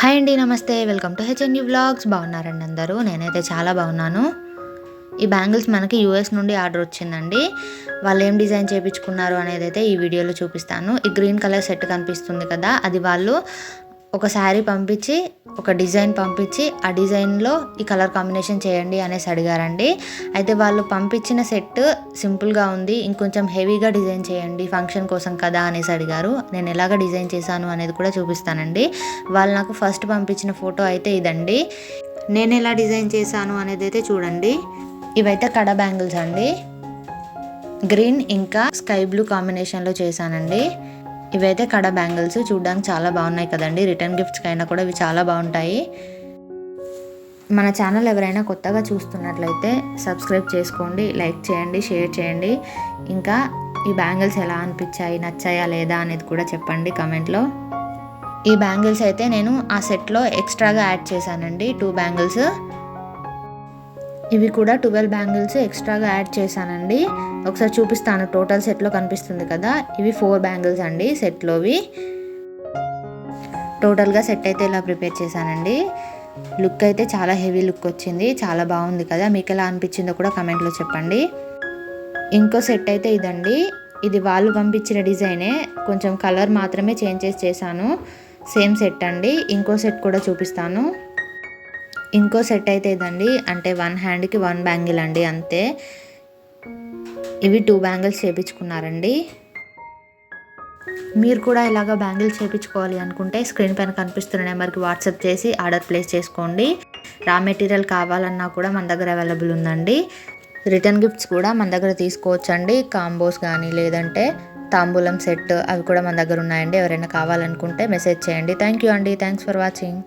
Hi అండి నమస్తే. Welcome to హెచ్ఎన్యూ blogs బాగున్నారండి అందరూ? నేనైతే చాలా బాగున్నాను. ఈ బ్యాంగిల్స్ మనకి యూఎస్ నుండి ఆర్డర్ వచ్చిందండి. వాళ్ళు ఏం డిజైన్ చేయించుకున్నారు అనేది అయితే ఈ వీడియోలో చూపిస్తాను. ఈ గ్రీన్ కలర్ సెట్ కనిపిస్తుంది కదా అది వాళ్ళు ఒక శారీ పంపించి ఒక డిజైన్ పంపించి ఆ డిజైన్లో ఈ కలర్ కాంబినేషన్ చేయండి అనేసి అడిగారండి. అయితే వాళ్ళు పంపించిన సెట్ సింపుల్గా ఉంది ఇంకొంచెం హెవీగా డిజైన్ చేయండి ఫంక్షన్ కోసం కదా అనేసి అడిగారు. నేను ఎలాగ డిజైన్ చేశాను అనేది కూడా చూపిస్తానండి. వాళ్ళు నాకు ఫస్ట్ పంపించిన ఫోటో అయితే ఇదండి. నేను ఎలా డిజైన్ చేశాను అనేది అయితే చూడండి. ఇవైతే కడ బ్యాంగిల్స్ అండి. గ్రీన్ ఇంకా స్కై బ్లూ కాంబినేషన్లో చేశానండి. ఇవైతే కడ బ్యాంగిల్స్ చూడడానికి చాలా బాగున్నాయి కదండి. రిటర్న్ గిఫ్ట్స్కి అయినా కూడా ఇవి చాలా బాగుంటాయి. మన ఛానల్ ఎవరైనా కొత్తగా చూస్తున్నట్లయితే సబ్స్క్రైబ్ చేసుకోండి లైక్ చేయండి షేర్ చేయండి. ఇంకా ఈ బ్యాంగిల్స్ ఎలా అనిపించాయి నచ్చాయా లేదా అనేది కూడా చెప్పండి కమెంట్లో. ఈ బ్యాంగిల్స్ అయితే నేను ఆ సెట్లో ఎక్స్ట్రాగా యాడ్ చేశానండి. Two bangles. ఇవి కూడా ట్వెల్వ్ బ్యాంగిల్స్ ఎక్స్ట్రాగా యాడ్ చేశానండి. ఒకసారి చూపిస్తాను టోటల్ సెట్లో కనిపిస్తుంది కదా. ఇవి ఫోర్ బ్యాంగిల్స్ అండి సెట్లోవి. టోటల్గా సెట్ అయితే ఇలా ప్రిపేర్ చేశానండి. లుక్ అయితే చాలా హెవీ లుక్ వచ్చింది. చాలా బాగుంది కదా. మీకు ఎలా అనిపించిందో కూడా కమెంట్లో చెప్పండి. ఇంకో సెట్ అయితే ఇదండి. ఇది వాళ్ళు పంపించిన డిజైనే. కొంచెం కలర్ మాత్రమే చేంజ్ చేసి చేశాను. సేమ్ సెట్ అండి. ఇంకో సెట్ కూడా చూపిస్తాను. ఇంకో సెట్ అయితే ఇదండి అంటే వన్ హ్యాండ్కి వన్ బ్యాంగిల్ అండి అంతే. ఇవి టూ బ్యాంగిల్స్ చేపించుకున్నారండి. మీరు కూడా ఇలాగ బ్యాంగిల్స్ చేయించుకోవాలి అనుకుంటే స్క్రీన్ పైన కనిపిస్తున్న నెంబర్కి వాట్సాప్ చేసి ఆర్డర్ ప్లేస్ చేసుకోండి. రా మెటీరియల్ కావాలన్నా కూడా మన దగ్గర అవైలబుల్ ఉందండి. రిటర్న్ గిఫ్ట్స్ కూడా మన దగ్గర తీసుకోవచ్చండి. కాంబోస్ కానీ లేదంటే తాంబూలం సెట్ అవి కూడా మన దగ్గర ఉన్నాయండి. ఎవరైనా కావాలనుకుంటే మెసేజ్ చేయండి. థ్యాంక్ యూ అండి. Thanks for watching.